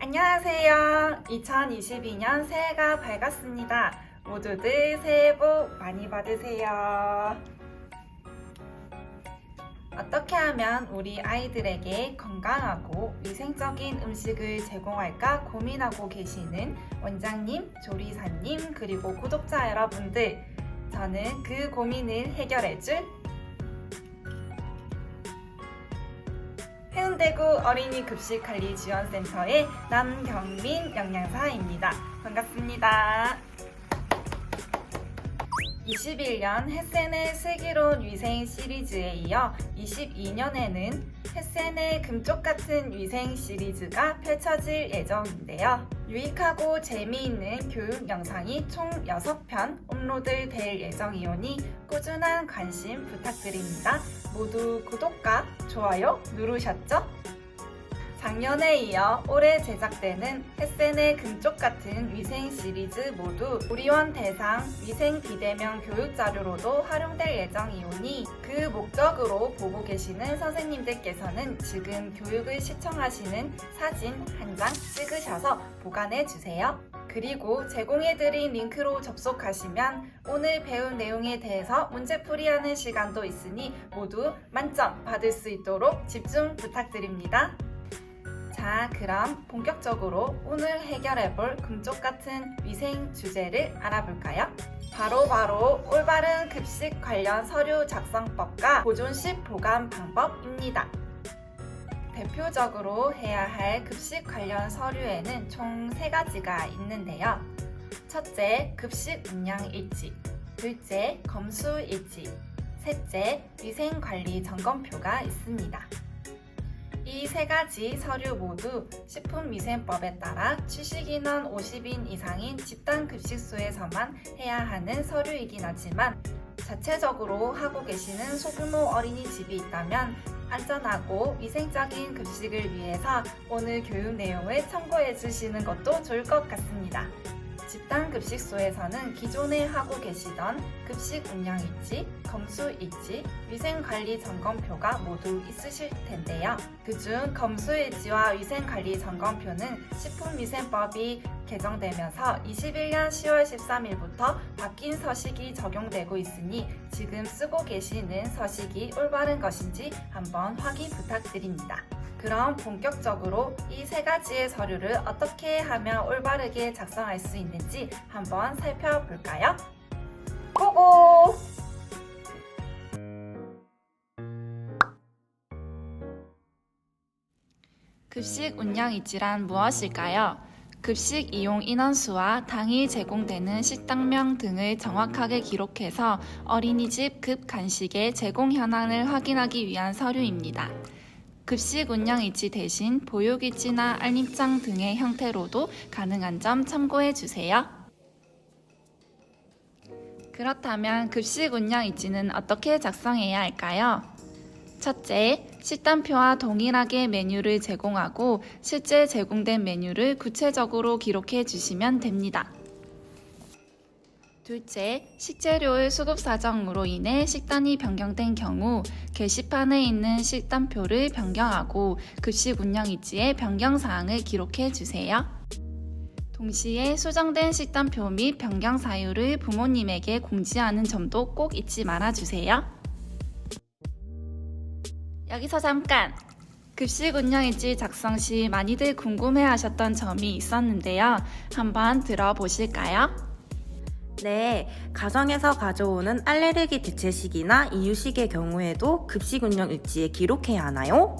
안녕하세요. 2022년 새해가 밝았습니다. 모두들 새해 복 많이 받으세요. 어떻게 하면 우리 아이들에게 건강하고 위생적인 음식을 제공할까 고민하고 계시는 원장님, 조리사님, 그리고 구독자 여러분들. 저는 그 고민을 해결해줄 해운대구 어린이 급식 관리 지원센터의 남경민 영양사입니다. 반갑습니다. 21년 햇센의 슬기로운 위생 시리즈에 이어 22년에는 햇센의 금쪽 같은 위생 시리즈가 펼쳐질 예정인데요. 유익하고 재미있는 교육 영상이 총 6편 업로드 될 예정이오니 꾸준한 관심 부탁드립니다. 모두 구독과 좋아요 누르셨죠? 작년에 이어 올해 제작되는 햇센의 금쪽 같은 위생 시리즈 모두 우리원 대상 위생 비대면 교육 자료로도 활용될 예정이오니 그 목적으로 보고 계시는 선생님들께서는 지금 교육을 시청하시는 사진 한 장 찍으셔서 보관해 주세요. 그리고 제공해드린 링크로 접속하시면 오늘 배운 내용에 대해서 문제풀이하는 시간도 있으니 모두 만점 받을 수 있도록 집중 부탁드립니다. 자, 그럼 본격적으로 오늘 해결해 볼 금쪽 같은 위생 주제를 알아볼까요? 바로 바로 올바른 급식 관련 서류 작성법과 보존식 보관 방법입니다. 대표적으로 해야 할 급식 관련 서류에는 총세 가지가 있는데요. 첫째, 급식 운영 일지. 둘째, 검수 일지. 셋째, 위생 관리 점검표가 있습니다. 이 세 가지 서류 모두 식품위생법에 따라 취식인원 50인 이상인 집단 급식소에서만 해야 하는 서류이긴 하지만 자체적으로 하고 계시는 소규모 어린이집이 있다면 안전하고 위생적인 급식을 위해서 오늘 교육 내용을 참고해 주시는 것도 좋을 것 같습니다. 집단 급식소에서는 기존에 하고 계시던 급식 운영 일지, 검수 일지, 위생관리 점검표가 모두 있으실 텐데요. 그중 검수 일지와 위생관리 점검표는 식품위생법이 개정되면서 21년 10월 13일부터 바뀐 서식이 적용되고 있으니 지금 쓰고 계시는 서식이 올바른 것인지 한번 확인 부탁드립니다. 그럼 본격적으로 이 세 가지의 서류를 어떻게 하면 올바르게 작성할 수 있는지 한번 살펴볼까요? 고고! 급식 운영 일지란 무엇일까요? 급식 이용 인원수와 당일 제공되는 식당명 등을 정확하게 기록해서 어린이집 급 간식의 제공 현황을 확인하기 위한 서류입니다. 급식 운영 일지 대신 보육 일지나 알림장 등의 형태로도 가능한 점 참고해 주세요. 그렇다면 급식 운영 일지는 어떻게 작성해야 할까요? 첫째, 식단표와 동일하게 메뉴를 제공하고 실제 제공된 메뉴를 구체적으로 기록해 주시면 됩니다. 둘째, 식재료의 수급 사정으로 인해 식단이 변경된 경우 게시판에 있는 식단표를 변경하고 급식 운영 일지의 변경 사항을 기록해 주세요. 동시에 수정된 식단표 및 변경 사유를 부모님에게 공지하는 점도 꼭 잊지 말아 주세요. 여기서 잠깐! 급식 운영 일지 작성 시 많이들 궁금해 하셨던 점이 있었는데요. 한번 들어보실까요? 네, 가정에서 가져오는 알레르기 대체식이나 이유식의 경우에도 급식 운영 일지에 기록해야 하나요?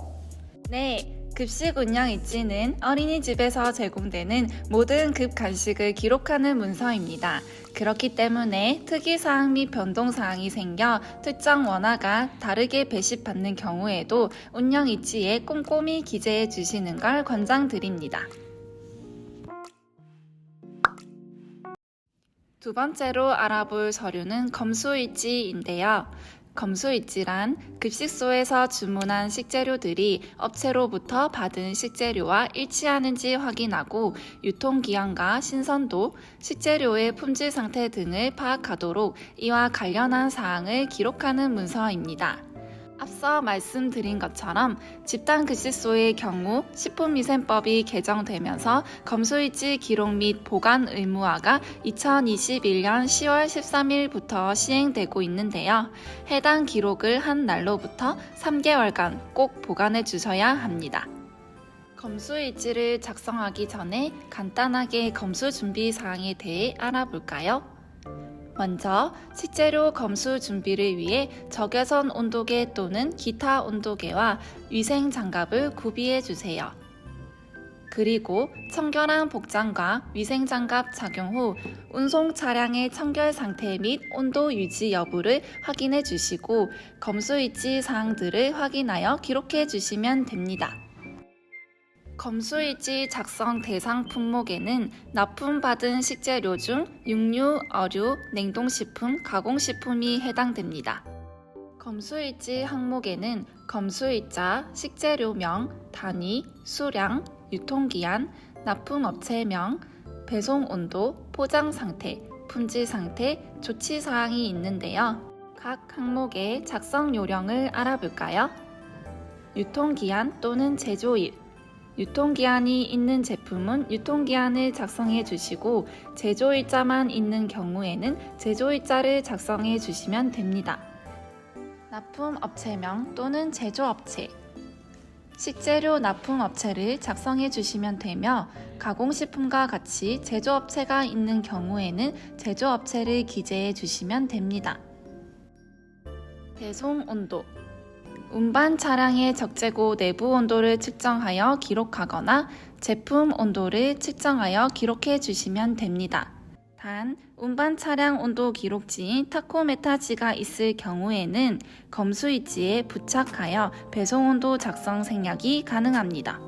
네. 급식 운영 일지는 어린이집에서 제공되는 모든 급 간식을 기록하는 문서입니다. 그렇기 때문에 특이사항 및 변동사항이 생겨 특정 원화가 다르게 배식받는 경우에도 운영 일지에 꼼꼼히 기재해 주시는 걸 권장드립니다. 두 번째로 알아볼 서류는 검수일지인데요. 검수일지란 급식소에서 주문한 식재료들이 업체로부터 받은 식재료와 일치하는지 확인하고 유통기한과 신선도, 식재료의 품질 상태 등을 파악하도록 이와 관련한 사항을 기록하는 문서입니다. 앞서 말씀드린 것처럼 집단 급식소의 경우 식품위생법이 개정되면서 검수일지 기록 및 보관 의무화가 2021년 10월 13일부터 시행되고 있는데요. 해당 기록을 한 날로부터 3개월간 꼭 보관해 주셔야 합니다. 검수일지를 작성하기 전에 간단하게 검수 준비 사항에 대해 알아볼까요? 먼저 식재료 검수 준비를 위해 적외선 온도계 또는 기타 온도계와 위생 장갑을 구비해 주세요. 그리고 청결한 복장과 위생 장갑 착용 후 운송 차량의 청결 상태 및 온도 유지 여부를 확인해 주시고 검수일지 사항들을 확인하여 기록해 주시면 됩니다. 검수일지 작성 대상 품목에는 납품받은 식재료 중 육류, 어류, 냉동식품, 가공식품이 해당됩니다. 검수일지 항목에는 검수일자, 식재료명, 단위, 수량, 유통기한, 납품업체명, 배송온도, 포장상태, 품질상태, 조치사항이 있는데요. 각 항목의 작성 요령을 알아볼까요? 유통기한 또는 제조일, 유통기한이 있는 제품은 유통기한을 작성해 주시고 제조일자만 있는 경우에는 제조일자를 작성해 주시면 됩니다. 납품 업체명 또는 제조업체 식재료 납품 업체를 작성해 주시면 되며 가공식품과 같이 제조업체가 있는 경우에는 제조업체를 기재해 주시면 됩니다. 배송 온도 운반 차량의 적재고 내부 온도를 측정하여 기록하거나 제품 온도를 측정하여 기록해 주시면 됩니다. 단, 운반 차량 온도 기록지인 타코메타지가 있을 경우에는 검수위치에 부착하여 배송 온도 작성 생략이 가능합니다.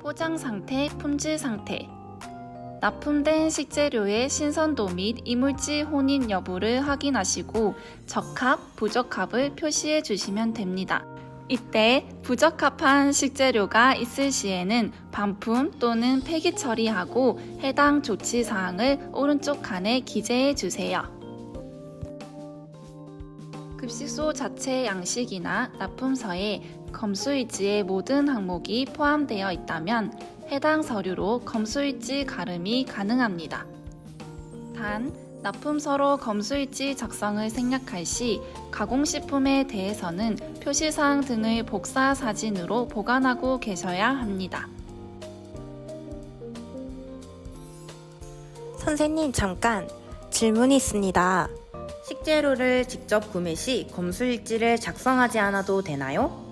포장 상태, 품질 상태 납품된 식재료의 신선도 및 이물질 혼인 여부를 확인하시고 적합, 부적합을 표시해 주시면 됩니다. 이때 부적합한 식재료가 있을 시에는 반품 또는 폐기 처리하고 해당 조치 사항을 오른쪽 칸에 기재해 주세요. 급식소 자체 양식이나 납품서에 검수일지의 모든 항목이 포함되어 있다면 해당 서류로 검수일지 가름이 가능합니다. 단, 납품서로 검수일지 작성을 생략할 시 가공식품에 대해서는 표시사항 등을 복사 사진으로 보관하고 계셔야 합니다. 선생님 잠깐 질문이 있습니다. 식재료를 직접 구매 시 검수일지를 작성하지 않아도 되나요?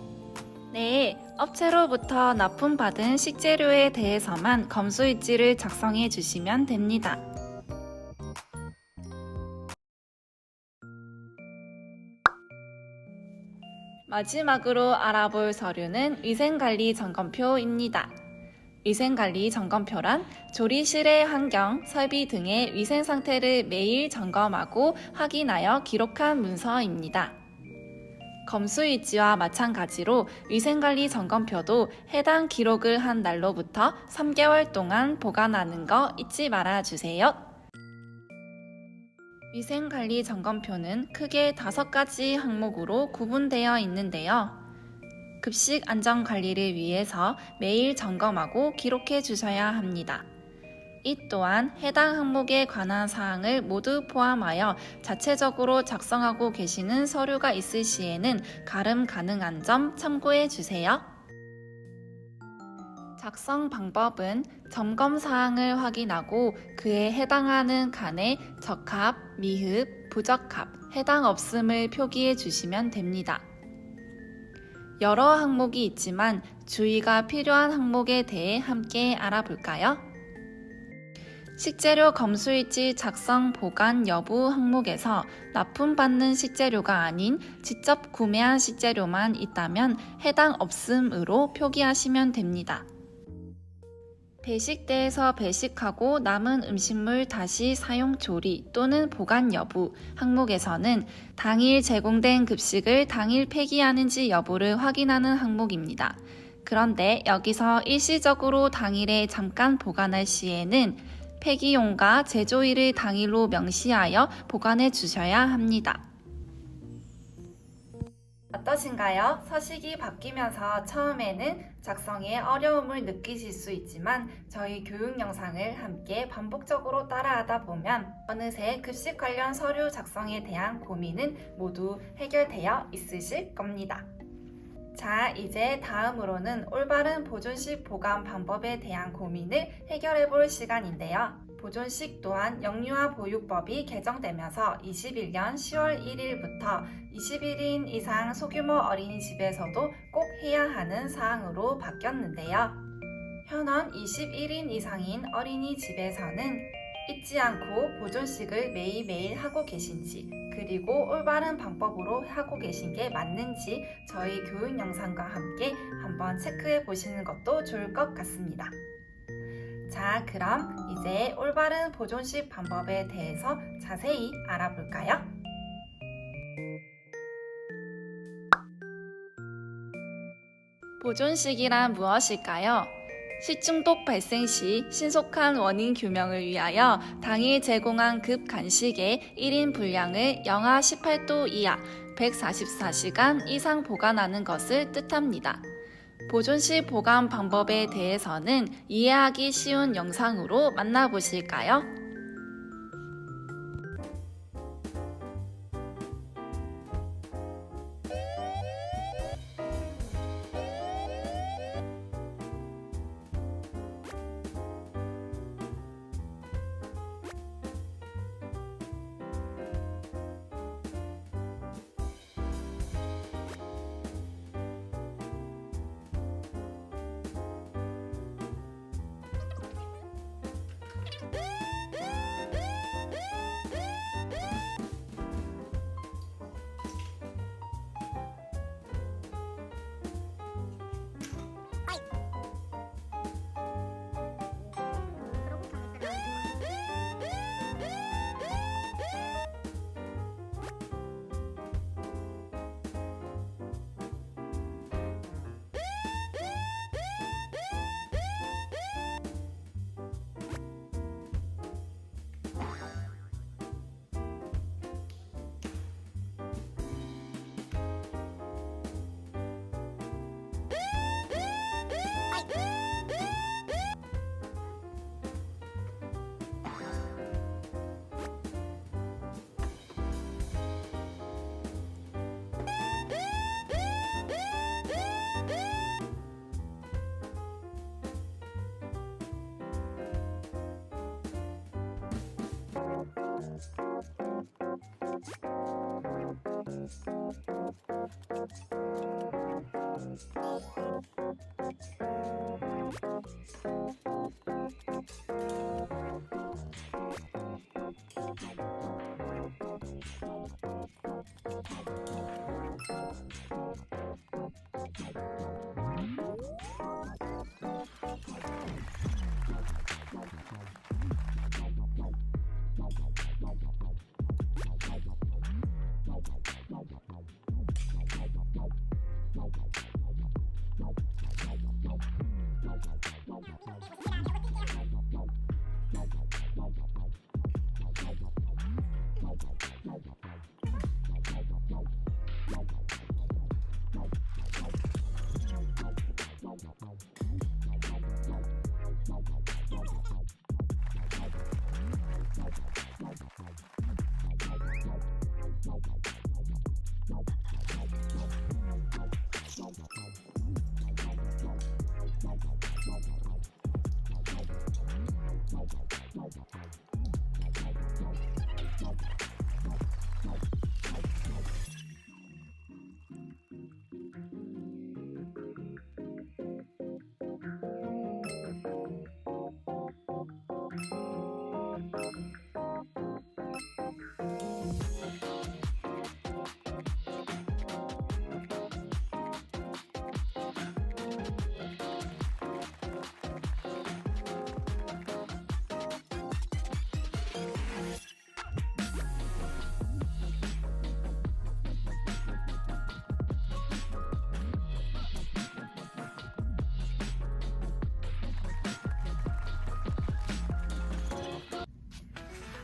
네, 업체로부터 납품받은 식재료에 대해서만 검수일지를 작성해 주시면 됩니다. 마지막으로 알아볼 서류는 위생관리 점검표입니다. 위생관리 점검표란 조리실의 환경, 설비 등의 위생 상태를 매일 점검하고 확인하여 기록한 문서입니다. 검수일지와 마찬가지로 위생관리 점검표도 해당 기록을 한 날로부터 3개월 동안 보관하는 거 잊지 말아 주세요. 위생관리 점검표는 크게 다섯 가지 항목으로 구분되어 있는데요. 급식 안전 관리를 위해서 매일 점검하고 기록해 주셔야 합니다. 이 또한 해당 항목에 관한 사항을 모두 포함하여 자체적으로 작성하고 계시는 서류가 있을 시에는 가름 가능한 점 참고해 주세요. 작성 방법은 점검 사항을 확인하고 그에 해당하는 칸에 적합, 미흡, 부적합, 해당 없음을 표기해 주시면 됩니다. 여러 항목이 있지만 주의가 필요한 항목에 대해 함께 알아볼까요? 식재료 검수일지 작성 보관 여부 항목에서 납품받는 식재료가 아닌 직접 구매한 식재료만 있다면 해당 없음으로 표기하시면 됩니다. 배식대에서 배식하고 남은 음식물 다시 사용 조리 또는 보관 여부 항목에서는 당일 제공된 급식을 당일 폐기하는지 여부를 확인하는 항목입니다. 그런데 여기서 일시적으로 당일에 잠깐 보관할 시에는 폐기용과 제조일을 당일로 명시하여 보관해 주셔야 합니다. 어떠신가요? 서식이 바뀌면서 처음에는 작성에 어려움을 느끼실 수 있지만 저희 교육 영상을 함께 반복적으로 따라하다 보면 어느새 급식 관련 서류 작성에 대한 고민은 모두 해결되어 있으실 겁니다. 자, 이제 다음으로는 올바른 보존식 보관 방법에 대한 고민을 해결해 볼 시간인데요. 보존식 또한 영유아 보육법이 개정되면서 21년 10월 1일부터 21인 이상 소규모 어린이집에서도 꼭 해야 하는 사항으로 바뀌었는데요. 현원 21인 이상인 어린이집에서는 잊지 않고 보존식을 매일매일 하고 계신지 그리고 올바른 방법으로 하고 계신 게 맞는지 저희 교육 영상과 함께 한번 체크해 보시는 것도 좋을 것 같습니다. 자, 그럼 이제 올바른 보존식 방법에 대해서 자세히 알아볼까요? 보존식이란 무엇일까요? 식중독 발생 시 신속한 원인 규명을 위하여 당일 제공한 급 간식의 1인 분량을 영하 18도 이하 144시간 이상 보관하는 것을 뜻합니다. 보존식 보관 방법에 대해서는 이해하기 쉬운 영상으로 만나보실까요? friends.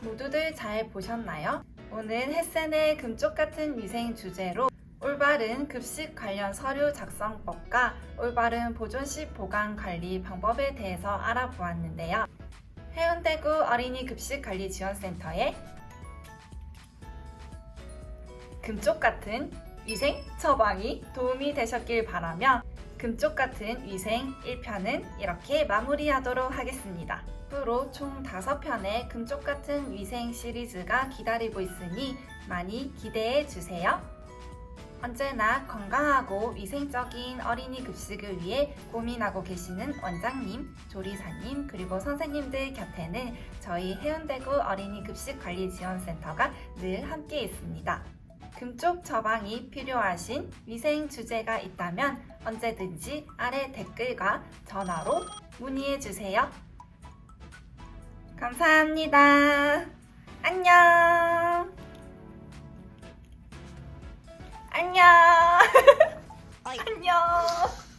모두들 잘 보셨나요? 오늘 햇센의 금쪽 같은 위생 주제로 올바른 급식 관련 서류 작성법과 올바른 보존식 보관 관리 방법에 대해서 알아보았는데요. 해운대구 어린이 급식 관리 지원센터에 금쪽 같은 위생 처방이 도움이 되셨길 바라며 금쪽 같은 위생 1편은 이렇게 마무리하도록 하겠습니다. 앞으로 총 5편의 금쪽 같은 위생 시리즈가 기다리고 있으니 많이 기대해 주세요. 언제나 건강하고 위생적인 어린이 급식을 위해 고민하고 계시는 원장님, 조리사님, 그리고 선생님들 곁에는 저희 해운대구 어린이 급식 관리 지원센터가 늘 함께 있습니다. 금쪽 처방이 필요하신 위생 주제가 있다면 언제든지 아래 댓글과 전화로 문의해 주세요. 감사합니다. 안녕. 안녕. 안녕.